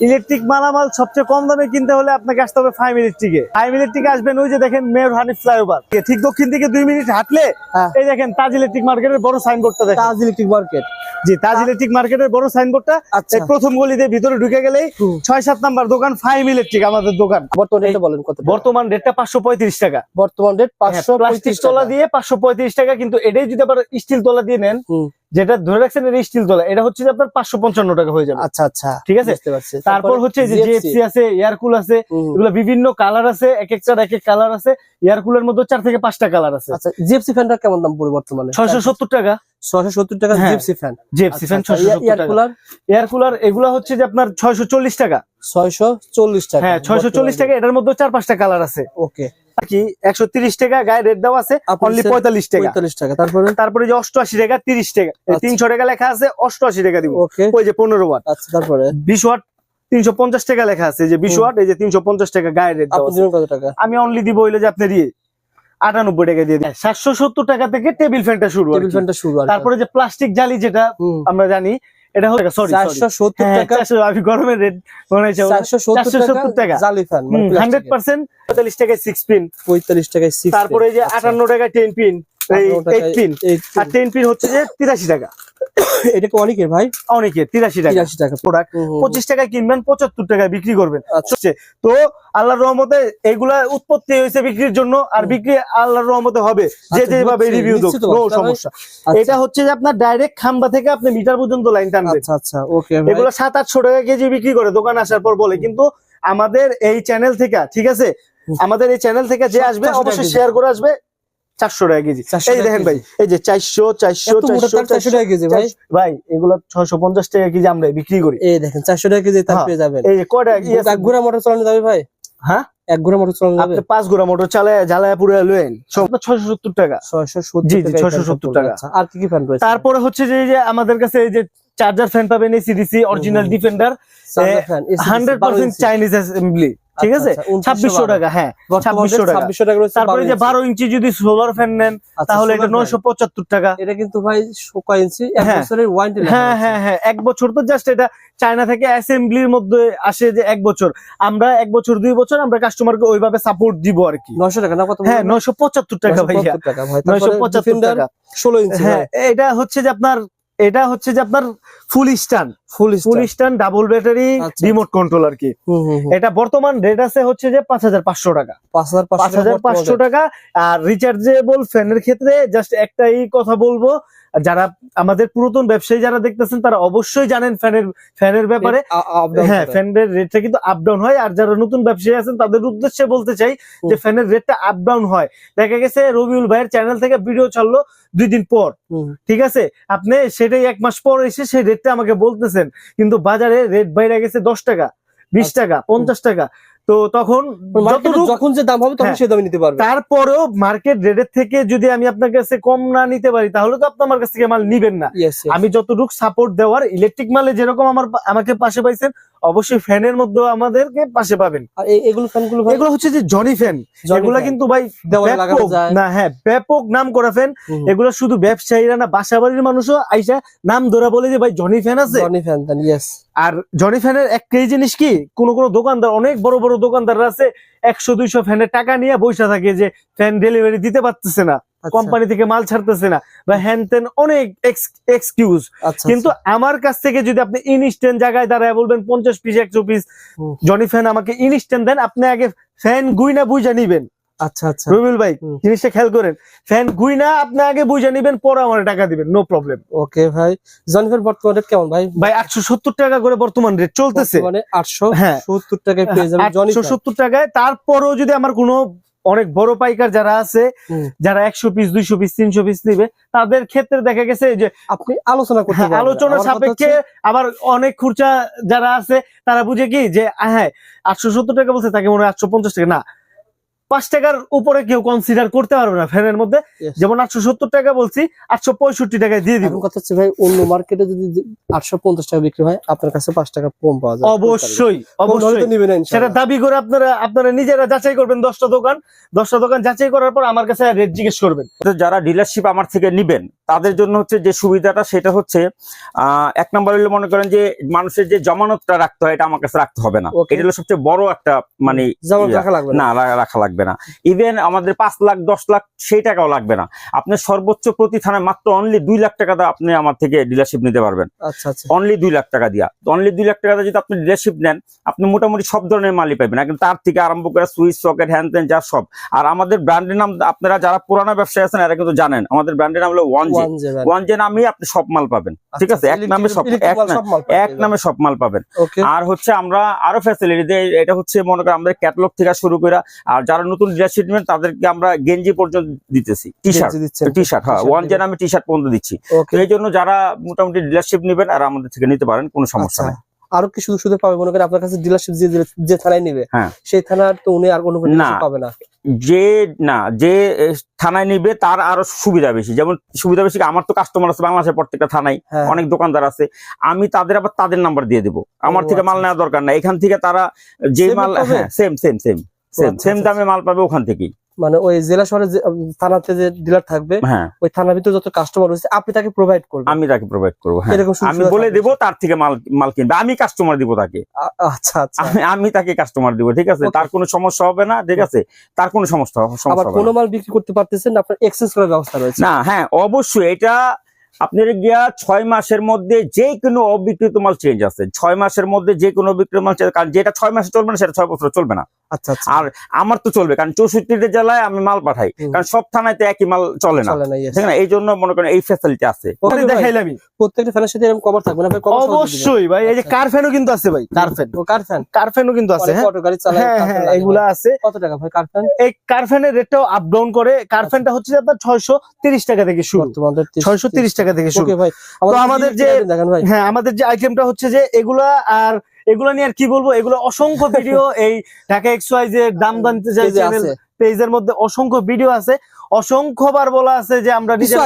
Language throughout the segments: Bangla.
ইলেকট্রিক মালামাল সবচেয়ে কম দামে কিনতে হলে আপনাকে আসতে হবে ফাইভ ইলেকট্রিকে ফাইভ ইলেকট্রিকে আসবেন ওই যে দেখেন মেয়র হানি ফ্লাইওভার ঠিক দক্ষিণ দিকে দুই মিনিট হাঁটলে হ্যাঁ। এই দেখেন তাজ ইলেকট্রিক মার্কেটের বড় সাইনবোর্ডটা দেখেন। তাজ ইলেকট্রিক মার্কেট জি তাজ ইলেকট্রিক মার্কেটের বড় সাইনবোর্ডটা আচ্ছা। প্রথম গলিতে ভিতরে ঢুকে গেলেই ছয় সাত নাম্বার দোকান ফাইভ ইলেকট্রিক আমাদের দোকান। বর্তমানে এটা বলেন কত বর্তমান রেটটা পাঁচশো পঁয়ত্রিশ টাকা। বর্তমান রেট পাঁচশো প্লাস্টিক তোলা দিয়ে পাঁচশো পঁয়ত্রিশ টাকা কিন্তু এটাই যদি আবার স্টিল তোলা দিয়ে নেন। যেটা ধরে রাখছেন এটা স্টিল তোলা এটা হচ্ছে যে আপনার পাঁচশো পঞ্চান্ন টাকা হয়ে যাবে। আচ্ছা আচ্ছা ঠিক আছে? তারপর হচ্ছে যে জিএফসি আছে এয়ারকুল আছে। এগুলো বিভিন্ন কালার আছে এক একটার এক এক কালার আছে। এয়ারকুলের মধ্যে চার থেকে পাঁচটা কালার আছে। আচ্ছা জিএফসি ফ্যানটা কেমন দাম পড়ে বর্তমানে? ছয়শো সত্তর টাকা। ছয়শো সত্তর টাকা হ্যাঁ। জিএফসি ফ্যান জিএফসি ফ্যান ছয়শো এয়ার সত্তর টাকা। কুলার এয়ার কুলার এগুলো হচ্ছে যে আপনার ছয়শো চল্লিশ টাকা। ছয়শো চল্লিশ টাকা হ্যাঁ ছয়শো চল্লিশ টাকা এটার মধ্যে চার পাঁচটা কালার আছে। ওকে। কি একশো তিরিশ টাকা গায়ে রেট দেওয়া আছে অনলি sir পঁয়তাল্লিশ টাকা। পঁয়তাল্লিশ টাকা তারপরে? তারপরে যে অষ্টআশি টাকা তিরিশ টাকা এই আচ্ছা। তিনশো টাকা লেখা আছে অষ্টআশি টাকা দিব। ওই যে পনেরো ওয়াট আচ্ছা তারপরে? বিশ ওয়াট তিনশো পঞ্চাশ টাকা লেখা আছে যে বিশ হুম। ওয়াট এই যে তিনশো পঞ্চাশ টাকা গায়ে রেট দেওয়া আপনি কত টাকা? আমি অনলি দিব হইলে যে আপনার ইয়ে। আটানব্বই টাকা দিয়ে দিই। সাতশো সত্তর টাকা থেকে টেবিল ফ্যানটা শুরু টেবিল ফ্যানটা শুরু তারপরে যে প্লাস্টিক জালি যেটা আমরা জানি এটা হচ্ছে সরি টাকা। আমি গরমের রেট মনে হচ্ছে চারশো 470 টাকা। টাকা। জালি ফ্যান হান্ড্রেড পার্সেন্ট পঁয়তাল্লিশ টাকায় পিন পঁয়তাল্লিশ টাকায় six তারপরে যে piece, আচ্ছা। আটান্ন টাকায় টেন পিন এই 58 এইট পিন eight pin। আর টেন পিন হচ্ছে যে তিরাশি টাকা। এটা কি অনেকের ভাই? অনেকে তিরাশি টাকা। তিরাশি টাকা। প্রোডাক্ট পঁচিশ টাকায় কিনবেন পঁচাত্তর টাকায় বিক্রি করবেন। আচ্ছা। তো আল্লাহর রহমতে এগুলা উৎপত্তি হয়েছে বিক্রির জন্য আর বিক্রি আল্লাহর রহমতে হবে। যে আচ্ছা, যেভাবে রিভিউ। সমস্যা। আচ্ছা, এটা হচ্ছে যে আপনার ডাইরেক্ট খাম্বা থেকে আপনি মিটার পর্যন্ত লাইন টানবেন। আচ্ছা আচ্ছা ওকে এগুলো সাত আটশো টাকা কেজি বিক্রি করে দোকান আসার পর বলে। কিন্তু আমাদের এই চ্যানেল থেকে ঠিক আছে? আমাদের এই চ্যানেল থেকে যে আসবে অবশ্যই শেয়ার করে আসবে। চারশো টাকা কেজি। 400 এই দেখেন ভাই এই যে চারশো চারশো চারশো টাকা কেজি ভাই? ভাই এগুলো ছয়শো পঞ্চাশ টাকা কেজি আমরা বিক্রি করি। এই দেখেন চারশো টাকা কেজি তার হ্যাঁ। পেয়ে যাবেন। এই ই ঘোড়া মোটর চালানো যাবে ভাই? হ্যাঁ? এক ঘোড়া মোটর চালানো যাবে। পাঁচ গোড়া মোটর চালায় জ্বালায় পুরো লুয়েন ছয়শো সত্তর টাকা। ছয়শো জি, সত্তর টাকা। আর কি কি ফ্যান রয়েছে? তারপরে হচ্ছে যে এই যে আমাদের কাছে এই যে চার্জার ফ্যান পাবেন এই CDC original defender hundred percent Chinese assembly ঠিক আচ্ছা, আছে? আচ্ছা, 2900 ছাব্বিশশো টাকা হ্যাঁ 2600 টাকা। 2600 টাকা তারপরে যে বারো ইঞ্চি। যদি সোলার ফ্যান নেন আচ্ছা, তাহলে এটা নয়শো পঁচাত্তর টাকা। এটা কিন্তু ভাই শোকা ইঞ্চি এক হ্যাঁ। বছরের ওয়ারেন্টি হ্যাঁ হ্যাঁ হ্যাঁ এক বছর তো জাস্ট এটা চায়না থেকে অ্যাসেম্বলির মধ্যে আসে যে এক বছর। আমরা এক বছর দুই বছর আমরা কাস্টমারকে ওইভাবে সাপোর্ট দিব আর কি। নয়শো টাকা না কত হ্যাঁ নয়শো পঁচাত্তর টাকা ভাইয়া। 975 টাকা ভাই নয়শো পঁচাত্তর টাকা। 16 ইঞ্চি হ্যাঁ এটা হচ্ছে যে আপনার এটা হচ্ছে যে আপনার full stand full full stand double battery. Remote control আর কি। এটা বর্তমান রেট আছে হচ্ছে যে পাঁচ হাজার পাঁচশো টাকা। পাঁচ হাজার পাঁচশো টাকা আর রিচার্জেবল ফ্যানের ক্ষেত্রে জাস্ট একটাই কথা বলব যারা আমাদের পুরাতন ব্যবসায়ী যারা দেখতেছেন তারা অবশ্যই জানেন ফ্যানের ফ্যানের ব্যাপারে। হ্যাঁ ফ্যানের রেটটা কিন্তু আপ ডাউন হয় আর যারা নতুন ব্যবসায়ী আছেন তাদের উদ্দেশ্যে বলতে চাই যে ফ্যানের রেটটা আপ ডাউন হয়। দেখা গেছে রবিউল ভাইয়ের চ্যানেল থেকে ভিডিও ছাড়লো দুই দিন পর। ঠিক আছে? আপনি সেটাই এক মাস পর এসে সেই রেটটা আমাকে বলতেছেন। কিন্তু বাজারে রেট বাইরে গেছে দশ টাকা বিশ আচ্ছা। টাকা পঞ্চাশ টাকা। তো তখন যখন যে দাম হবে তখন হ্যাঁ। সে দামে নিতে পারবে। তারপরেও মার্কেট রেটের থেকে যদি আমি আপনার কাছে কম না নিতে পারি তাহলে তো আপনি আমার কাছ থেকে মাল নিবেন না. আমি যতটুকু সাপোর্ট দেওয়ার ইলেকট্রিক মালে যেরকম আমার আমাকে পাশে পাইছেন অবশ্যই ফ্যানের মধ্যেও আমাদেরকে পাশে পাবেন। এগুলো ফ্যানগুলো এগুলো হচ্ছে যে জনি ফ্যান এগুলা। কিন্তু ভাই না হ্যাঁ ব্যাপক নাম করা ফ্যান এগুলো শুধু ব্যবসায়ীরা না বাসা বাড়ির মানুষও আইসা নাম ধরা বলে যে ভাই জনি ফ্যান আছে। জনি ফ্যান ইয়েস আর জনি ফ্যানের একটাই জিনিস কি? কোন কোন দোকানদার অনেক বড় বড় দোকানদাররা আছে একশো দুইশো ফ্যানের টাকা নিয়ে বসে থাকে যে ফ্যান ডেলিভারি দিতে পারতেছে না আচ্ছা, কোম্পানি থেকে মাল ছাড়তেছে না বা হ্যান তেন অনেক এক্সকিউজ আচ্ছা কিন্তু আমার কাছ থেকে যদি আপনি ইনস্ট্যান্ট জায়গায় দাঁড়ায় বলবেন পঞ্চাশ পিস একশো পিস জনি ফ্যান আমাকে ইনস্ট্যান্ট দেন আপনি আগে ফ্যান গুইনা বুঝা নিবেন। আচ্ছা আচ্ছা। রবিউল ভাই জিনিসটা খেয়াল করেন। ফ্যান গুইনা আপনি আগে বুঝা নিবেন পরে আমার টাকা দিবেন নো প্রবলেম ওকে ভাই জনি বর্তমান রেট কেমন ভাই? টাকা করে বর্তমান রেট চলতেছে। মানে হ্যাঁ। টাকায় পেয়ে যাবেন টাকায়। তারপরেও যদি আমার কোনো অনেক বড় পাইকার যারা আছে যারা একশো পিস দুইশো পিস তিনশো পিস নিবে তাদের ক্ষেত্রে দেখা গেছে যে আপনি আলোচনা করতে হ্যাঁ, আলোচনা সাপেক্ষে আবার অনেক খুরচা যারা আছে তারা বুঝে কি যে হ্যাঁ আটশো সত্তর টাকা বলছে তাকে মনে হয় আটশো পঞ্চাশ টাকা। না পাঁচ টাকার উপরে কেউ কনসিডার করতে পারবে না ফ্যানের মধ্যে। যেমন আটশো সত্তর টাকা বলছি আটশো পঁয়ষট্টি টাকায় দিয়ে দিব। কথা হচ্ছে ভাই অন্য মার্কেটে যদি আটশো পঞ্চাশ টাকা বিক্রি হয় আপনার কাছে পাঁচ টাকা কম পাওয়া যায় অবশ্যই অবশ্যই। না সেটা দাবি করে আপনারা আপনারা নিজেরা যাচাই করবেন দশটা দোকান। দশটা দোকান যাচাই করার পর আমার কাছে রেট জিজ্ঞেস করবেন। যারা ডিলারশিপ আমার থেকে নিবেন তাদের জন্য হচ্ছে যে সুবিধাটা সেটা হচ্ছে আহ, এক নম্বর হলো মনে করেন যে মানুষের যে জমানতটা রাখতে হয় এটা আমার কাছে রাখতে হবে না. এটা হলো সবচেয়ে বড় একটা মানে ইয়া। রাখা লাগবে না। না। লাগবে না। ইভেন আমাদের পাঁচ লাখ দশ লাখ সেই টাকাও লাগবে না। আপনি সর্বোচ্চ প্রতি থানায় মাত্র অনলি দুই লাখ টাকা দিয়ে আপনি আমার থেকে ডিলারশিপ নিতে পারবেন। আচ্ছা আচ্ছা। অনলি দুই লাখ টাকা দিয়া। অনলি দুই লাখ টাকা দিয়ে যদি আপনি ডিলারশিপ নেন আপনি মোটামুটি সব ধরনের মালই পাবেন। একদম তার থেকে আরম্ভ করে সুইচ সকেট হ্যান্ড ত্যান যা সব। আর আমাদের ব্র্যান্ডের নাম আপনারা যারা পুরানো ব্যবসায়ী আছেন এরা কিন্তু জানেন আমাদের ব্র্যান্ডের নাম হলো ওয়ান জে। ওয়ান জে নামে আপনি সব মাল পাবেন। ঠিক আছে? এক নামে সব এক নামে সব মাল পাবেন। আর হচ্ছে আমরা আরও ফ্যাসিলিটি এটা হচ্ছে মনে করেন আমাদের ক্যাটালগ থেকে শুরু করে আর যারা নতুন ডিলারশিপ নেবেন তাদেরকে আমরা গেঞ্জি পর্যন্ত দিতেছি। টি শার্ট টি শার্ট হ্যাঁ ওয়ান জে দিবেন। নামে টি শার্ট পর্যন্ত দিচ্ছি। এই জন্য যারা মোটামুটি ডিলারশিপ নেবেন আর আমাদের থেকে নিতে পারেন কোনো সমস্যা আচ্ছা। নেই। আরও কি শুধু শুধু পাবে মনে করেন আপনার কাছে ডিলারশিপ যে যে থানায় নিবে হ্যাঁ। সেই থানার তো উনি আর কোনো না। পাবে না। যে না যে থানায় নিবে তার আরও সুবিধা বেশি। যেমন সুবিধা বেশি আমার তো কাস্টমার আছে বাংলাদেশের প্রত্যেকটা থানায় হ্যাঁ। অনেক দোকানদার আছে। আমি তাদের আবার তাদের নাম্বার দিয়ে দেবো। আমার থেকে মাল আচ্ছা, নেওয়ার দরকার নাই। এখান থেকে তারা যে মাল হ্যাঁ সেম সেম সেম সেম দামে মাল পাবে ওখান থেকেই। মানে ওই জেলা শহরে থানাতে যে ডিলার থাকবে হ্যাঁ। ওই থানার ভিতরে যত কাস্টমার রয়েছে আপনি তাকে প্রোভাইড করবেন। আমি তাকে প্রোভাইড করব হ্যাঁ। আমি বলে। দেবো তার থেকে মাল মাল কিনবে। আমি কাস্টমার দিব তাকে। আচ্ছা আচ্ছা। আমি- আমি তাকে কাস্টমার দিব ঠিক আছে? তার কোনো সমস্যা হবে না ঠিক আছে? তার কোনো সমস্যা আবার সমস্যা হবে কোনো মাল বিক্রি করতে পারতেছেন আপনার এক্সচেঞ্জ করার ব্যবস্থা রয়েছে। না হ্যাঁ অবশ্যই এটা আপনার গিয়া ছয় মাসের মধ্যে যে কোনো অবিকৃত মাল চেঞ্জ আছে। ছয় মাসের মধ্যে যে কোনো অবিকৃত মাল change- কারণ যেটা ছয় মাসে চলবে না সেটা ছয় বছর চলবে না। আর আমার তো চলবে কারণ চৌষট্টিটা জেলায় আমি মাল পাঠাই। কারণ সব থানায় তো একই মাল চলে না। চলে না yes। ঠিক না? এই জন্য মনে করেন এই ফ্যাসিলিটি আছে। আমি। দেখাইলামই প্রত্যেকটা ফ্যানের সাথে এরকম কভার থাকবে না ভাই? cover সহ দিবেন। অবশ্যই ভাই এই যে আচ্ছা। কার ফ্যানও কিন্তু আছে ভাই। কার ফ্যান ও কার ফ্যান কার ফ্যানও কিন্তু আছে হ্যাঁ? অটো গাড়ি চালায় হ্যাঁ হ্যাঁ fan লাগে এগুলা আছে। কত টাকা ভাই কার ফ্যান এই কার ফ্যানের রেটটাও আপ ডাউন করে কার ফ্যানটা হচ্ছে যে আপনার ছয়শো তিরিশ টাকা থেকে শুরু। টাকা থেকে শুরু। ওকে ভাই আমাদের যে- দেখেন ভাই। হ্যাঁ আমাদের যে আইটেমটা হচ্ছে যে এগুলা আর এগুলা নিয়ে আর কি বলব? এগুলো অসংখ্য ভিডিও এই ঢাকা এক্স ওয়াই যে দাম জানতে চাই পেজের মধ্যে অসংখ্য ভিডিও আছে। অসংখ্যবার বলা আছে যে আমরা কিছু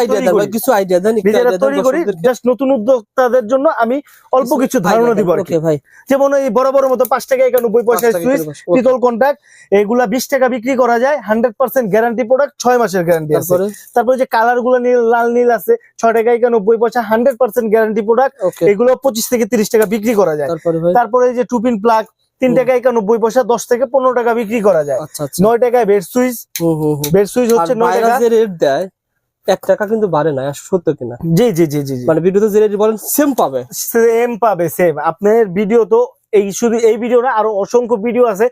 আইডিয়া দেন নিজেরা তৈরি করি জাস্ট নতুন উদ্যোক্তাদের জন্য আমি অল্প কিছু ধারণা দিব ভাই। যেমন এই বড় বড় মতো পাঁচ টাকা একানব্বই পয়সায় সুইচ। Okay, পিতল কন্ট্যাক্ট এগুলা বিশ টাকা বিক্রি করা যায় হান্ড্রেড পার্সেন্ট গ্যারান্টি প্রোডাক্ট ছয় মাসের গ্যারান্টি আছে। তারপরে? যে কালারগুলো নীল লাল নীল আছে ছয় টাকা একানব্বই পয়সা হান্ড্রেড পার্সেন্ট গ্যারান্টি প্রোডাক্ট এগুলো পঁচিশ থেকে তিরিশ টাকা বিক্রি করা যায়। তারপরে যে টুপিন প্লাগ তিন। টাকা একানব্বই পয়সা দশ থেকে পনেরো টাকা বিক্রি করা যায়। আচ্ছা আচ্ছা। নয় টাকায় বেড সুইচ। বেড সুইচ হচ্ছে নয় টাকা। রেট দেয় এক টাকা কিন্তু বাড়ে না সত্য কিনা। জি জি জি জি জি। মানে ভিডিওতে যে রেট বলেন সেম পাবে। সেম পাবে সেম আপনার ভিডিও তো এই শুধু এই ভিডিও না আরও অসংখ্য ভিডিও আছে।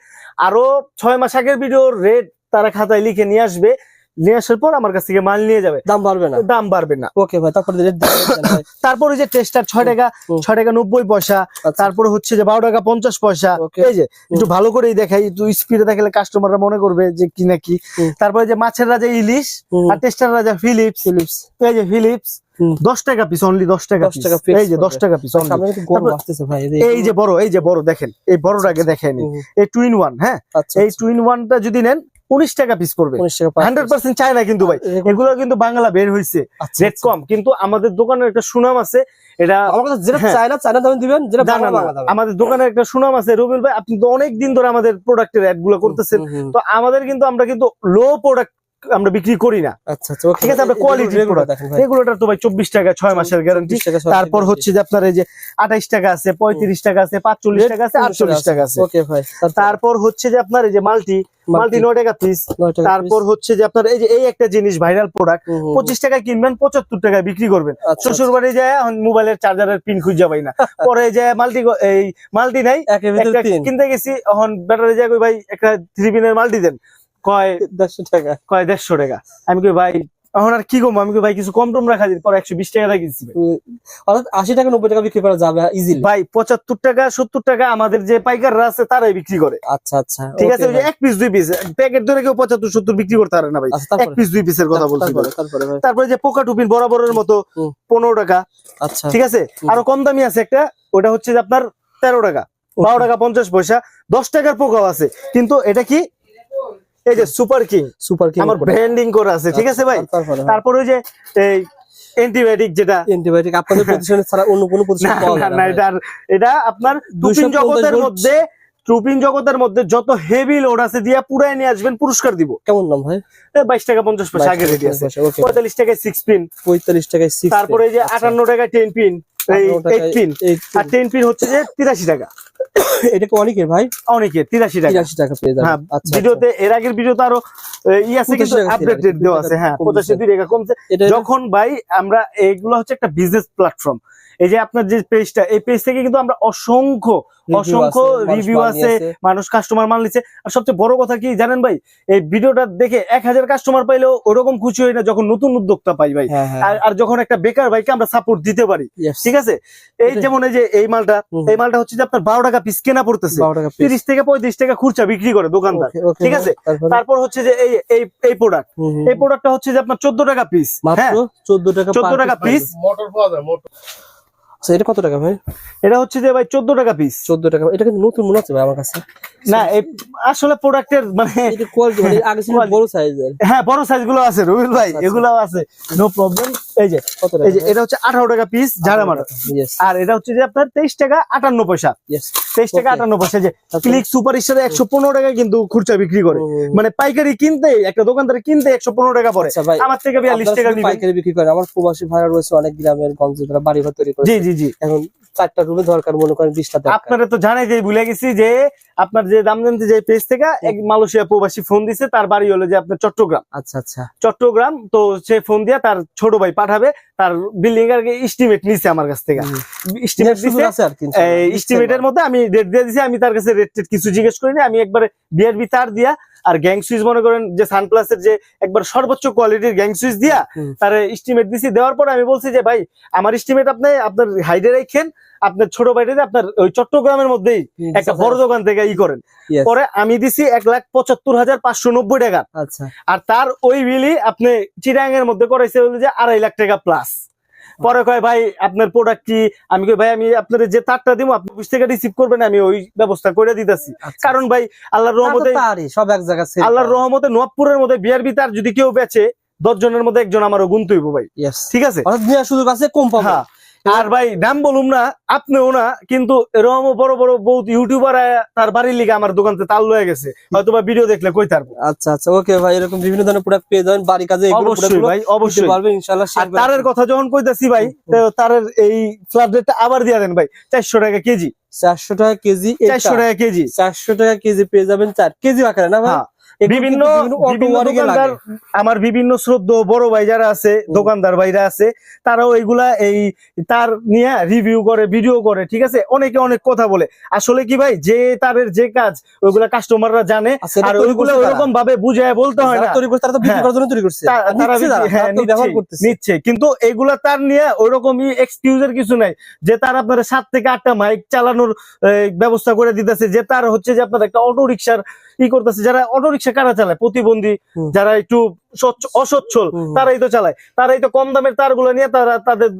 আরও ছয় মাস আগের ভিডিওর রেট তারা খাতায় লিখে নিয়ে আসবে। নিয়ে আসার পর আমার কাছ থেকে মাল নিয়ে যাবে। দাম বাড়বে না। দাম বাড়বে না। ওকে ভাই তারপর তারপর ওই যে টেস্টার ছয় টাকা ছয় টাকা নব্বই পয়সা তারপরে হচ্ছে যে বারো টাকা পঞ্চাশ পয়সা। এই যে একটু ভালো করেই দেখাই একটু স্পিডে দেখালে কাস্টমাররা মনে করবে যে কি না কি। তারপরে যে মাছের রাজা ইলিশ আর টেস্টার রাজা ফিলিপস ফিলিপস এই যে ফিলিপস। দশ টাকা পিস অনলি দশ টাকা 10 টাকা piece এই যে দশ টাকা পিস আসতেছে ভাই এই যে বড় এই যে বড় দেখেন এই বড়টাকে দেখেন হুম, হুম, এই টুইন ওয়ান হ্যাঁ? আচ্ছা এই টুইন ওয়ানটা যদি নেন উনিশ টাকা পিস পড়বে per হান্ড্রেড পার্সেন্ট চায় না কিন্তু ভাই। এগুলো- কিন্তু বাংলা বের হয়েছে আচ্ছা, রেট আচ্ছা। কম। কিন্তু আমাদের দোকানের একটা সুনাম আছে এটা আমাদের দোকানের একটা সুনাম আছে রবিউল ভাই আপনি তো অনেক দিন ধরে আমাদের প্রোডাক্টের অ্যাডগুলো করতেছেন। তো আমাদের কিন্তু আমরা কিন্তু লো প্রোডাক্ট আমরা বিক্রি করি না। আচ্ছা আচ্ছা ঠিক আছে, আমরা ভাই। রেগুলেটর তো ভাই চব্বিশ টাকা ছয় মাসের গ্যারান্টি 20 টাকা তারপর হচ্ছে যে আপনার এই যে আঠাইশ টাকা আছে পঁয়ত্রিশ টাকা আছে পাঁচচল্লিশ টাকা আছে আটচল্লিশ টাকা আছে। তারপর? হচ্ছে যে আপনার এই যে মাল্টি মাল্টি। নয় টাকা পিস তারপর হচ্ছে যে আপনার এই যে এই একটা জিনিস ভাইরাল প্রোডাক্ট পঁচিশ টাকা কিনবেন পঁচাত্তর টাকায় বিক্রি করবেন। আচ্ছা, শ্বশুর বাড়ি যায় এখন মোবাইলের চার্জারের পিন খুঁজে পাই না। পরে যে মাল্টি এই মাল্টি নাই কিনতে গেছি এখন ব্যাটারি যায় ভাই একটা থ্রি পিনের মাল্টি দেন। কয় দেড়শো টাকা। কয় দেড়শো টাকা? আমি কই ভাই এখন আর কি কম আমি ভাই কিছু কম টম রাখা দিন পরে একশো বিশ টাকা। অর্থাৎ আশি টাকা নব্বই টাকা বিক্রি করা যাবে ইজিলি ভাই পঁচাত্তর টাকা সত্তর টাকা আমাদের যে পাইকাররা আছে তারাই বিক্রি করে। আচ্ছা আচ্ছা ঠিক আছে। এক পিস দুই পিস প্যাকেট ধরে কেউ পঁচাত্তর সত্তর বিক্রি করতে পারে না ভাই। আচ্ছা এক পিস দুই পিসের কথা বলছি। তারপরে যে পোকা টুপিন বরাবরের মতো পনেরো টাকা। আচ্ছা। ঠিক আছে? আরও কম দামি আছে একটা ওটা হচ্ছে যে আপনার তেরো টাকা বারো টাকা পঞ্চাশ পয়সা দশ টাকার পোকাও আছে। কিন্তু এটা কি এই যে সুপার কিং সুপার কিং আমার ব্র্যান্ডিং করা আছে ঠিক আছে ভাই? তারপর ওই যে এই অ্যান্টিবায়োটিক যেটা। অ্যান্টিবায়োটিক আপনাদের প্রতিষ্ঠানে ছাড়া অন্য কোনো প্রতিষ্ঠান পাওয়া না, যায় না না এটা এটা আপনার 250 জগতের মধ্যে টুপিন জগতের মধ্যে যত হেভি লোড আছে দিয়া পুরাই নিয়ে আসবেন পুরস্কার দিব। কেমন নাম ভাই? বাইশ টাকা পঞ্চাশ পয়সা আগে রেডি আছে। পঁয়তাল্লিশ টাকায় সিক্স পিন পঁয়তাল্লিশ টাকায় six তারপরে এই যে আচ্ছা। আটান্ন টাকায় টেন পিন এই 58 টাকায় এইট পিন eight pin। আর টেন পিন হচ্ছে যে তিরাশি টাকা। এটা অনেকের ভাই? অনেকের তিরাশি টাকা। তিরাশি টাকা পেয়ে যাবেন। হ্যাঁ আচ্ছা ভিডিওতে এর আগের ভিডিওতে আরও ই আছে 85 কিন্তু টাকা ছিল আপডেট আর কি, দেওয়া আছে হ্যাঁ পঁচাশি দুই টাকা কমছে। যখন ভাই আমরা এইগুলো হচ্ছে একটা বিজনেস প্ল্যাটফর্ম এই যে আপনার যে পেজটা এই পেজ থেকে কিন্তু আমরা অসংখ্য অসংখ্য রিভিউ আছে মানুষ কাস্টমার মান নিচ্ছে আর সবচেয়ে বড় কথা কি জানেন ভাই? এই ভিডিওটা দেখে এক হাজার কাস্টমার পাইলেও ওরকম খুশি হয় না যখন নতুন উদ্যোক্তা পাই ভাই। হ্যাঁ হ্যাঁ। আর- যখন একটা বেকার ভাইকে আমরা সাপোর্ট দিতে পারি। ঠিক আছে? এই যেমন এই যে এই মালটা এই মালটা হচ্ছে যে আপনার বারো টাকা পিস কেনা পড়তেছে। 12 টাকা তিরিশ থেকে পঁয়ত্রিশ টাকা খুচরা বিক্রি করে দোকানদার। ঠিক আছে? তারপর? হচ্ছে যে এই এই এই প্রোডাক্ট এই প্রোডাক্টটা হচ্ছে যে আপনার চোদ্দ টাকা পিস মাত্র হ্যাঁ? চোদ্দ টাকা 14 per টাকা piece piece। পাওয়া যায়। আচ্ছা, এটা কত টাকা ভাই? এটা হচ্ছে যে ভাই চোদ্দ টাকা পিস চোদ্দ টাকা। এটা কিন্তু নতুন মনে হচ্ছে ভাই আমার কাছে। না এই আসলে প্রোডাক্টের মানে কোয়ালিটি মানে আগে ছিল। বড় সাইজের হ্যাঁ বড় সাইজগুলো আছে রবিল ভাই এগুলো এগুলাও আছে। নো প্রবলেম এই যে এই যে এটা হচ্ছে আঠারো টাকা পিস ঝাড়া মারা। আর এটা হচ্ছে যে আপনার তেইশ টাকা আটান্ন পয়সা। তেইশ টাকা আটান্ন পয়সা যে ক্লিক সুপার স্টারে একশো পনেরো টাকা কিন্তু খুচরা বিক্রি করে। মানে পাইকারি কিনতে একটা দোকানদার কিনতে একশো পনেরো টাকা পড়ে। আচ্ছা আমার থেকে বিয়াল্লিশ টাকা পাইকারি বিক্রি করে আমার প্রবাসী ভাড়া রয়েছে অনেক গ্রামের গঞ্জে তারা বাড়ি ঘর তৈরি করে। জি জি জি। এখন চারটা রুমে দরকার মনে করেন বিশটা আপনারা তো জানাই যে ভুলে গেছি যে আপনার যে দাম জানতে যে পেজ থেকে এক মালয়েশিয়া প্রবাসী ফোন দিছে তার বাড়ি হলো যে আপনার চট্টগ্রাম। আচ্ছা আচ্ছা। চট্টগ্রাম তো সে ফোন দিয়া তার ছোট ভাই পাঠাবে তার বিল্ডিং এর এস্টিমেট নিছে আমার কাছ থেকে। এস্টিমেট দিছে। এস্টিমেটের মধ্যে আমি রেট দিয়ে দিছি আমি তার কাছে রেট টেট কিছু জিজ্ঞেস করিনি আমি একবার বিআরবি তার দিয়া আর গ্যাং সুইচ মনে করেন যে সানপ্লাসের যে একবার সর্বোচ্চ কোয়ালিটির গ্যাং সুইচ দিয়া তার এস্টিমেট দিছি দেওয়ার পর আমি বলছি যে ভাই আমার এস্টিমেট আপনি আপনার হাইডে রাখেন আপনার ছোট বাইরে আপনার ওই চট্টগ্রামের মধ্যেই একটা আচ্ছা, বড় দোকান থেকে ই করেন। পরে আমি দিছি এক লাখ পঁচাত্তর হাজার পাঁচশো নব্বই টাকা। আচ্ছা। আর তার ওই বিলি আপনি চিরাং এর মধ্যে করাইছে যে আড়াই লাখ টাকা প্লাস পরে কয় ভাই আপনার প্রোডাক্ট কি? আমি কই ভাই আমি আপনার যে তারটা দিব আপনি অফিস থেকে রিসিভ করবেন আমি ওই ব্যবস্থা করে দিতেছি। আচ্ছা। কারণ ভাই আল্লাহর রহমতে সব এক জায়গা আল্লাহর রহমতে নোয়াবপুরের মধ্যে বিআরবি তার যদি কেউ বেচে দশ জনের মধ্যে একজন আমারও গুনতে হইব ভাই। ঠিক আছে? সুযোগ আছে কম পাবো। হ্যাঁ। আর ভাই নাম বলুম না আপনিও না কিন্তু এরকম বড় বড় বহুত ইউটিউবার তার বাড়ির লিগে আমার দোকানতে তাল লয়ে গেছে। হয়তো বা ভিডিও দেখলে কই তারবো আচ্ছা আচ্ছা ওকে ভাই এরকম বিভিন্ন ধরনের প্রোডাক্ট পেয়ে যাবেন বাড়ি কাজে এগুলো অবশ্যই ভাই অবশ্যই। পারবেন ইনশাআল্লাহ আর তারের কথা যখন কইতাছি ভাই তো তারের এই ফ্ল্যাট রেটটা আবার দিয়ে দেন ভাই চারশো টাকা কেজি। চারশো টাকা কেজি চারশো টাকা কেজি। চারশো টাকা কেজি পেয়ে যাবেন চার কেজি আকারে না ভাই? হ্যাঁ। বিভিন্ন। আমার বিভিন্ন শ্রদ্ধ বড় ভাই যারা আছে দোকানদার ভাইরা আছে তারাও এইগুলা এই তার নিয়ে রিভিউ করে ভিডিও করে ঠিক আছে? অনেকে অনেক কথা বলে। আসলে কি ভাই যে তারের যে কাজ ওইগুলা কাস্টমাররা জানে আর ওইগুলো? ওইরকম ভাবে বুঝায় বলতে হয় না। তৈরি করছে তারা তো বিক্রি হ্যাঁ। নিচ্ছে কিন্তু এগুলা তার নিয়ে ওইরকমই এক্সকিউজের কিছু নাই যে তার আপনার সাত থেকে আটটা মাইক চালানোর ব্যবস্থা করে দিতেছে যে তার হচ্ছে যে আপনার একটা অটো রিক্সার ই করতেছে যারা অটোরিক্সা কারা চালায় প্রতিবন্ধী যারা একটু অসচ্ছল। তারাই তো চালায়। তারাই তো কম দামের তারগুলো নিয়ে তারা তাদের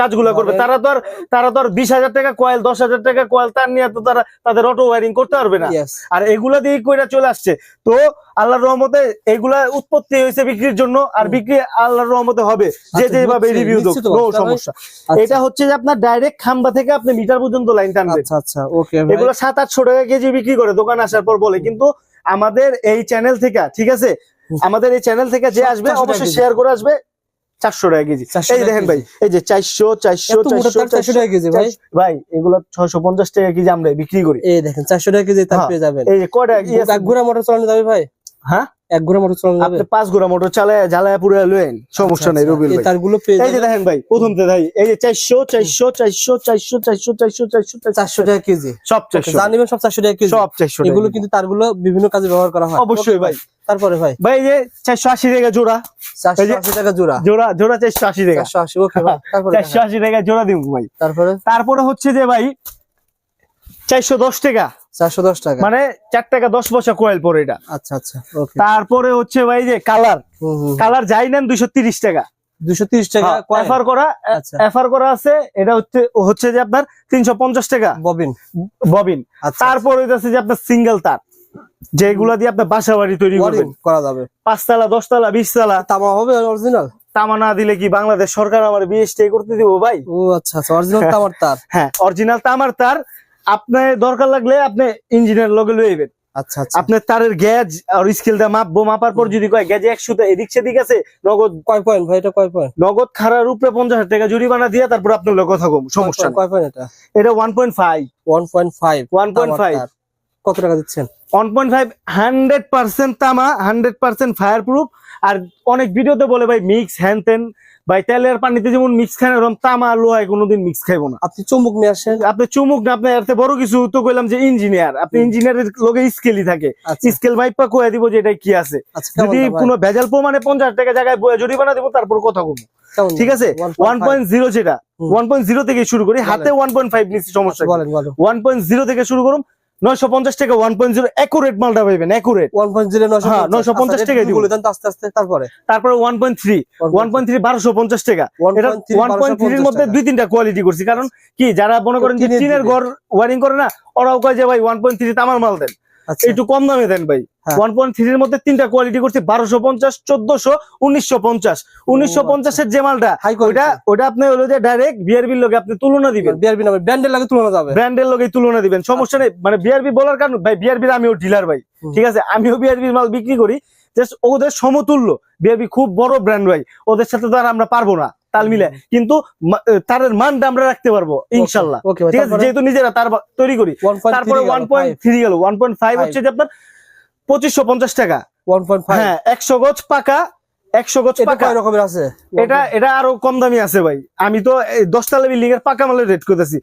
কাজগুলো করবে। তারা তো আর তারা তো আর বিশ হাজার টাকা কয়েল দশ হাজার টাকা কয়েল তার নিয়ে তো তারা তাদের অটো ওয়ারিং করতে পারবে না। আর এগুলা দিয়ে কইরা চলে আসছে। তো আল্লাহর রহমতে এগুলা উৎপত্তি হয়েছে বিক্রির জন্য আর বিক্রি আল্লাহর রহমতে হবে। যে আচ্ছা, যেভাবে রিভিউ অবস্থা সমস্যা। আচ্ছা, এটা হচ্ছে যে আপনার ডাইরেক্ট খাম্বা থেকে আপনি মিটার পর্যন্ত লাইন টানবেন। আচ্ছা আচ্ছা ওকে এগুলো সাত আটশো টাকা কেজি বিক্রি করে দোকান আসার পর বলে। কিন্তু আমাদের এই চ্যানেল থেকে ঠিক আছে? আমাদের এই চ্যানেল থেকে যে আসবে অবশ্যই শেয়ার করে আসবে চারশো টাকা কেজি। এই দেখেন ভাই এই যে চারশো চারশো চারশো টাকা কেজি ভাই? ভাই এগুলো ছয়শো পঞ্চাশ টাকা কেজি আমরা বিক্রি করি। এই দেখেন চারশো টাকা কেজি তার হ্যাঁ, পেয়ে যাবেন। এই যে আছে? এক ঘোড়া মোটর চালানো যাবে ভাই? হ্যাঁ? এক ঘোড়া মোটর চালানো যাবে? পাঁচ মোটর চালায় জ্বালায় পুরো লয়েন সমস্যা নেই রবিল আচ্ছা, ভাই। তারগুলো এই যে দেখেন ভাই প্রথম তে ভাই এই যে চারশো চারশো চারশো চারশো চারশো চারশো চারশো চারশো। টাকা কেজি। সব চারশো। সব চারশো টাকা কেজি। সব চারশো এগুলো কিন্তু তারগুলো বিভিন্ন কাজে ব্যবহার করা হয়। অবশ্যই ভাই। তারপরে ভাই? ভাই এই যে চারশো আশি টাকা জোড়া। চারশো টাকা জোড়া। জোড়া জোড়া চারশো আশি টাকা। চারশো আশি ওকে ভাই। তারপরে চারশো আশি টাকা জোড়া দিব ভাই। তারপরে? তারপরে হচ্ছে যে ভাই চারশো দশ টাকা। চারশো দশ টাকা। মানে চার টাকা দশ পয়সা কোয়েল পরে এটা। আচ্ছা আচ্ছা ওকে তারপরে হচ্ছে ভাই যে কালার কালার যাই নেন দুইশো তিরিশ টাকা। দুশো তিরিশ টাকা? এফআর করা আচ্ছা। এফআর করা আছে এটা হচ্ছে হচ্ছে যে আপনার তিনশো পঞ্চাশ টাকা। ববিন। ববিন। আচ্ছা তারপর হইতেছে যে আপনার সিঙ্গেল তার। যেগুলা দিয়ে আপনার বাসা বাড়ি তৈরি করা যাবে। পাঁচতলা দশতলা বিশতলা। তামা হবে অরিজিনাল তামা না দিলে কি বাংলাদেশ সরকার আমার বিএসটি করতে দিব ভাই? ও আচ্ছা আচ্ছা অরিজিনাল তামার তার। হ্যাঁ অরিজিনাল তামার তার। আপনার দরকার লাগলে আপনি ইঞ্জিনিয়ার লগে লইবেন আচ্ছা আচ্ছা। আপনার তারের গ্যাজ আর স্কেলটা মাপবো মাপার পর যদি কয় গ্যাজে একশো এদিক সেদিক আছে নগদ কয় পয়েন্ট ভাই এটা কয় পয়েন্ট নগদ খারার উপরে পঞ্চাশ হাজার টাকা জরিমানা দিয়ে তারপর আপনার লগে কথা কম সমস্যা কয় পয়েন্ট এটা? এটা one point five one point five one point five কত টাকা দিচ্ছেন? One point five hundred percent তামা হান্ড্রেড পার্সেন্ট ফায়ার প্রুফ আর অনেক ভিডিওতে বলে ভাই মিক্স হ্যান তেন ভাই তেলের পানিতে যেমন মিক্স খায় না, এরকম তামা লোহায় কোনোদিন মিক্স খাইবো না। আপনি চুম্বক নিয়ে আসেন। আপনি চুমুক না আপনি এতে বড় কিছু তো কইলাম যে ইঞ্জিনিয়ার আপনি ইঞ্জিনিয়ারের লোকে স্কেলই থাকে। স্কেল ভাইপা কয়ে দিব যে এটা কি আছে। আচ্ছা যদি কোনো ভেজাল প্রমাণে পঞ্চাশ টাকা জায়গায় বয়ে জরিমানা দিব তারপর কথা বলব। ঠিক আছে? ওয়ান পয়েন্ট জিরো যেটা। ওয়ান পয়েন্ট জিরো থেকে শুরু করি হাতে ওয়ান পয়েন্ট ফাইভ নিচ্ছি সমস্যা ওয়ান পয়েন্ট জিরো থেকে শুরু করুন নয়শো পঞ্চাশ টাকা ওয়ান পয়েন্ট জিরো একুরেট মালটা একুরেট ওয়ান পয়েন্ট জিরো নয়শো হ্যাঁ, 950 টাকায় দিব। বলে দেন আস্তে আস্তে তারপরে। তারপরে one point three one point three বারোশো পঞ্চাশ টাকা। এটা ওয়ান পয়েন্ট থ্রির মধ্যে দুই তিনটা কোয়ালিটি করছি। কারণ কি যারা মনে করেন যে টিনের ঘর ওয়ারিং করে না ওরাও কয় যে ভাই ওয়ান পয়েন্ট থ্রি তামার মাল দেন। আচ্ছা একটু কম দামে দেন ভাই। ওয়ান পয়েন্ট থ্রির মধ্যে তিনটা কোয়ালিটি করছি বারোশো পঞ্চাশ চোদ্দশো উনিশশো পঞ্চাশ। উনিশশো পঞ্চাশের যে মালটা ওইটা ওটা আপনি হলো যে ডাইরেক্ট বিআরবির লোকে আপনি তুলনা দিবেন। বিআরবি নামে ব্র্যান্ডের লাগে তুলনা যাবে। ব্র্যান্ডের লোকে তুলনা দিবেন সমস্যা নেই। মানে বিআরবি বলার কারণ ভাই বিআরবির আমিও ডিলার ভাই ঠিক আছে? আমিও বিআরবির মাল বিক্রি করি জাস্ট ওদের সমতুল্য। বিআরবি খুব বড় ব্র্যান্ড ভাই ওদের সাথে তো আর আমরা পারব না। তাল মিলে। কিন্তু তারের মানটা আমরা রাখতে পারব ইনশাল্লাহ। ঠিক আছে? যেহেতু নিজেরা তার তৈরি করি। তারপরে ওয়ান পয়েন্ট থ্রি গেল। ওয়ান পয়েন্ট ফাইভ হচ্ছে যে আপনার পঁচিশশো পঞ্চাশ টাকা। ওয়ান পয়েন্ট ফাইভ হ্যাঁ একশো গজ পাকা একশো গজ পাকা। রকমের আছে? এটা এটা আরও কম দামি আছে ভাই। আমি তো এই দশতলা বিল্ডিং এর পাকা মালের রেট করতেছি।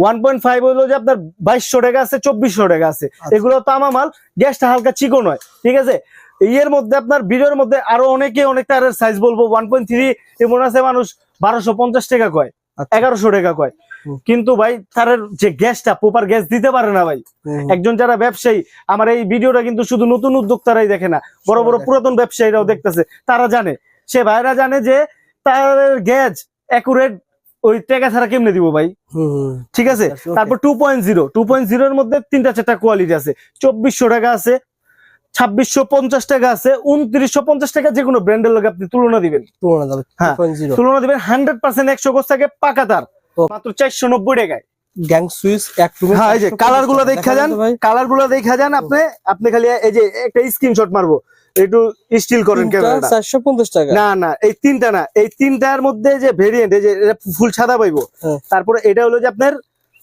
ওয়ান পয়েন্ট ফাইভ হলো যে আপনার বাইশশো টাকা আছে চব্বিশশো টাকা আছে। আচ্ছা। এগুলো তামা মাল গ্যাসটা হালকা চিকন হয়। ঠিক আছে? ইয়ের মধ্যে আপনার ভিডিওর মধ্যে আরও অনেকে অনেক তারের সাইজ বলব ওয়ান পয়েন্ট থ্রি এমন আছে মানুষ বারোশো পঞ্চাশ টাকা কয় আচ্ছা। এগারোশো টাকা কয়। কিন্তু ভাই তারের যে গ্যাসটা প্রপার গ্যাস দিতে পারে না ভাই। একজন যারা ব্যবসায়ী আমার এই ভিডিওটা কিন্তু শুধু নতুন উদ্যোক্তারাই দেখে না বড় বড় পুরাতন ব্যবসায়ীরাও দেখতেছে তারা জানে। সে ভাইরা জানে যে তার গ্যাস অ্যাকুরেট ওই টাকা ছাড়া কেমনে দিব ভাই। ঠিক আছে? তারপর two point zero two point জিরোর মধ্যে তিনটা চারটা কোয়ালিটি আছে। চব্বিশশো টাকা আছে ছাব্বিশশো পঞ্চাশ টাকা আছে উনত্রিশশো পঞ্চাশ টাকা যে কোনো ব্র্যান্ডের লোক আপনি তুলনা দিবেন। তুলনা হ্যাঁ। তুলনা দিবেন হান্ড্রেড পার্সেন্ট একশো গোছ থাকে পাকা তার মাত্র চারশো নব্বই টাকায়। গ্যাং সুইচ হ্যাঁ এই যে কালারগুলো দেখা যান কালারগুলো দেখা যান আপনি আপনি খালি এই যে একটা স্ক্রিনশট মারবো একটু স্টিল করেন ক্যামেরাটা চারশো পঞ্চাশ টাকা। না না এই তিনটা না এই তিনটার মধ্যে যে ভেরিয়েন্ট এই যে ফুল সাদা পাইবো হ্যাঁ। তারপরে এটা হলো যে আপনার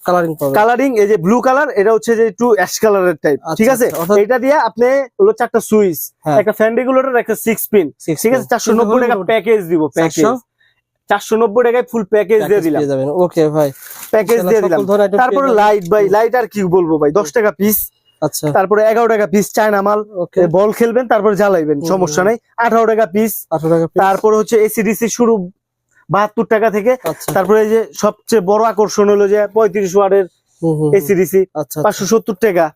কালারিং কালারিং এই যে ব্লু কালার এটা হচ্ছে যে একটু অ্যাশ কালারের টাইপ ঠিক আছে? আচ্ছা, এটা দিয়ে আপনি হলো চারটা সুইচ হ্যাঁ। একটা ফ্যান রেগুলেটর একটা সিক্স পিন ঠিক আছে। চারশো নব্বই টাকা প্যাকেজ দিব প্যাকেজ 400 চারশো নব্বই টাকায় ফুল প্যাকেজ দিয়ে দিলাম। ওকে ভাই। প্যাকেজ দিয়ে দিলাম। তারপরে লাইট ভাই লাইট আর কি বলব ভাই? দশ টাকা পিস আচ্ছা। তারপরে এগারো টাকা পিস চায়না মাল। বল খেলবেন তারপর জ্বালাইবেন সমস্যা নাই। আঠারো টাকা পিস আঠারো টাকা। তারপরে হচ্ছে এসিডিসি শুরু বাহাত্তর টাকা থেকে আচ্ছা। তারপরে এই যে সবচেয়ে বড় আকর্ষণ হলো যে পঁয়ত্রিশ ওয়ার্ডের। এসিডিসি আচ্ছা পাঁচশো সত্তর টাকা।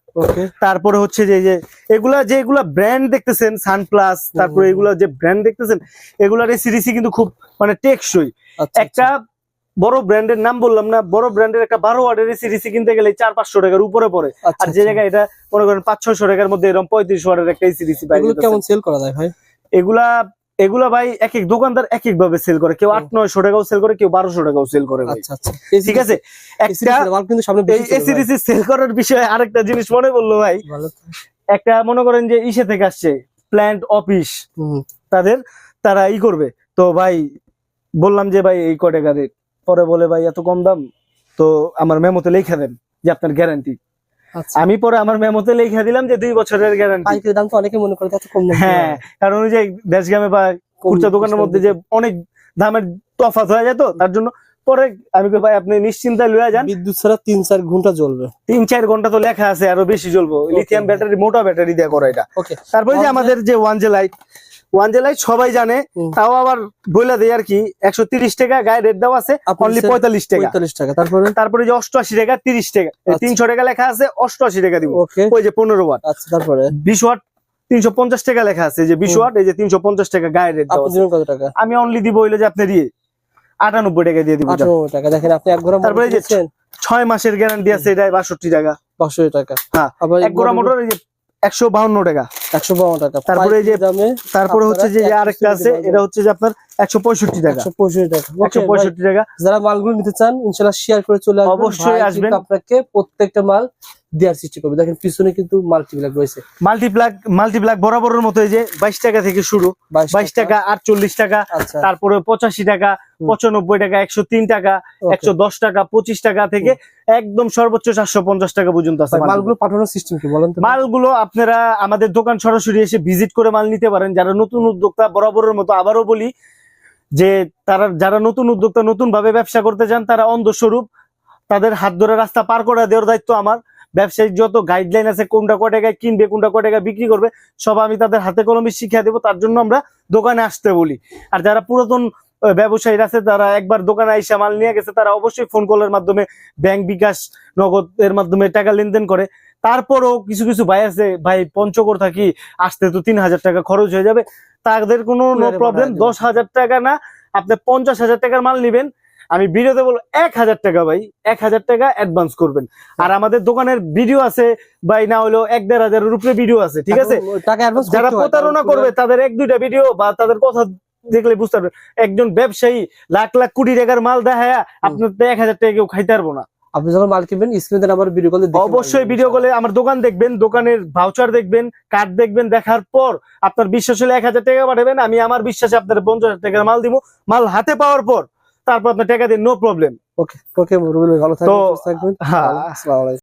তারপরে হচ্ছে যে যে এগুলা যেগুলা ব্র্যান্ড দেখতেছেন সানপ্লাস তারপরে এগুলা যে ব্র্যান্ড দেখতেছেন এগুলার এসিডিসি কিন্তু খুব মানে টেকসই। আচ্ছা একটা বড় ব্র্যান্ডের নাম বললাম না বড় ব্র্যান্ডের একটা বারো ওয়ার্ডের এসিডিসি কিনতে গেলে চার পাঁচশো টাকার উপরে পড়ে। আচ্ছা, আর যে আচ্ছা। জায়গায় এটা মনে করেন পাঁচ ছয়শো টাকার মধ্যে এরকম পঁয়ত্রিশ ওয়ার্ডের একটা এসিডিসি কেমন সেল করা যায় ভাই? এগুলা এগুলা ভাই এক এক দোকানদার এক এক ভাবে সেল করে। কেউ আট নয়শো টাকাও সেল করে কেউ বারোশো টাকাও সেল করে আচ্ছা আচ্ছা। ঠিক আছে। এসিডিসি সেল করার বিষয়ে আরেকটা জিনিস মনে পড়ল ভাই। একটা মনে করেন যে ইসে থেকে আসছে প্ল্যান্ট অফিস তাদের তারা ই করবে। তো ভাই বললাম যে ভাই এই কয় টাকা রেট পরে বলে ভাই এত কম দাম? তো আমার মেমোতে লেখা দেন যে আপনার গ্যারান্টি আমি পরে আমার মেমোতে লেখা দিলাম যে দুই বছরের গ্যারান্টি পাইকারি দাম তো অনেকে মনে করে এত কম হ্যাঁ কারণ ওই যে দেশগ্রামে বা খুচরা দোকানের মধ্যে যে অনেক দামের তফাৎ হয়ে যায় তো তার জন্য পরে আমি কই ভাই আপনি নিশ্চিন্তায় লয়ে যান। বিদ্যুৎ ছাড়া তিন চার ঘণ্টা জ্বলবে। তিন চার ঘণ্টা তো লেখা আছে আরও বেশি জ্বলবো। লিথিয়াম ব্যাটারি মোটা ব্যাটারি দিয়ে করা এটা। ওকে তারপরে যে আমাদের যে one J light one J light সবাই জানে তাও আবার বইলা দেয় আর কি একশো তিরিশ টাকা গায়ে রেট দেওয়া আছে অনলি পঁয়তাল্লিশ টাকা। পঁয়তাল্লিশ টাকা তারপরে? তারপরে যে অষ্টআশি টাকা তিরিশ টাকা আচ্ছা। তিনশো টাকা লেখা আছে অষ্টআশি টাকা দিব। ওই যে পনেরো ওয়াট। আচ্ছা তারপরে? বিশ ওয়াট তিনশো পঞ্চাশ টাকা লেখা আছে যে বিশ। ওয়াট এই যে তিনশো পঞ্চাশ টাকা গায়ে রেট কত টাকা? আমি অনলি দিব হইলে যে আপনার ইয়ে আটানব্বই টাকা দিয়ে দিব টাকা দেখেন আপনি এক ঘোড়া তারপরে ছয় মাসের গ্যারান্টি আছে এটা বাষট্টি টাকা। পাঁচশো টাকা। হ্যাঁ, এক গোড়া মোটর এই যে একশো বাউন্ন টাকা। একশো বাউন্ন টাকা। তারপরে যে তারপরে হচ্ছে যে আরেকটা আছে এটা হচ্ছে যে আপনার একশো পঁয়ষট্টি টাকা। পঁয়ষট্টি টাকা। একশো পঁয়ষট্টি টাকা। যারা মালগুলো নিতে চান ইনশাল্লাহ শেয়ার করে চলে আসবেন। অবশ্যই আসবেন। আপনাকে প্রত্যেকটা মাল দেওয়ার চেষ্টা করবে। দেখেন পিছনে কিন্তু মাল্টিপ্লাক রয়েছে। মাল্টিপ্লাক মাল্টিপ্লাক বরাবরের মতো এই যে বাইশ টাকা থেকে শুরু। বাইশ টাকা। আটচল্লিশ টাকা আচ্ছা। তারপরে পঁচাশি টাকা পঁচানব্বই টাকা একশো তিন টাকা একশো দশ টাকা পঁচিশ টাকা থেকে একদম সর্বোচ্চ চারশো পঞ্চাশ টাকা পর্যন্ত আছে মালগুলো। মালগুলো পাঠানোর সিস্টেম কি বলেন মালগুলো আপনারা আমাদের দোকান সরাসরি এসে ভিজিট করে মাল নিতে পারেন। যারা নতুন উদ্যোক্তা বরাবরের মতো আবারও বলি যে তারা যারা নতুন উদ্যোক্তা নতুন ভাবে ব্যবসা করতে চান তারা অন্ধস্বরূপ তাদের হাত ধরে রাস্তা পার করে দেওয়ার দায়িত্ব আমার। ব্যবসায়িক যত গাইডলাইন আছে কোনটা টাকায় কিনবে কোনটা টাকায় বিক্রি করবে সব আমি তাদের হাতে কলমে শিখিয়ে দেবো তার জন্য আমরা দোকানে আসতে বলি। আর যারা পুরাতন ব্যবসায়ীরা আছে তারা একবার দোকানে আইসা মাল নিয়ে গেছে তারা অবশ্যই ফোন কলের মাধ্যমে ব্যাংক বিকাশ নগদ এর মাধ্যমে টাকা লেনদেন করে। তারপরও কিছু কিছু ভাই আছে ভাই পঞ্চগড় থাকি আসতে তো তিন হাজার টাকা খরচ হয়ে যাবে তাদের কোনো নো প্রবলেম দশ হাজার টাকা না আপনি পঞ্চাশ হাজার টাকার মাল নিবেন আমি ভিডিওতে বলব এক হাজার টাকা ভাই এক হাজার টাকা অ্যাডভান্স করবেন। আর আমাদের দোকানের ভিডিও আছে ভাই না হলেও এক দেড় হাজারের উপরে ভিডিও আছে ঠিক আছে? যারা প্রতারণা করবে তাদের এক দুইটা ভিডিও বা তাদের কথা দেখলে বুঝতে পারবেন। একজন ব্যবসায়ী লাখ লাখ কোটি টাকার মাল দেখায় আপনার তো এক হাজার টাকা কেউ খাইতে পারব না। আপনি যখন মাল কিনবেন স্ক্রিনে ভিডিও কলে অবশ্যই ভিডিও কলে আমার দোকান দেখবেন দোকানের ভাউচার দেখবেন কার্ড দেখবেন দেখার পর আপনার বিশ্বাস হলে এক হাজার টাকা পাঠাবেন আমি আমার বিশ্বাসে আপনার পঞ্চাশ হাজার টাকার মাল দিব। মাল হাতে পাওয়ার পর তারপর আপনার টাকা দিন no problem okay okay Rubel ভালো থাকবেন সুস্থ থাকবেন। হ্যাঁ। আসসালামু আলাইকুম।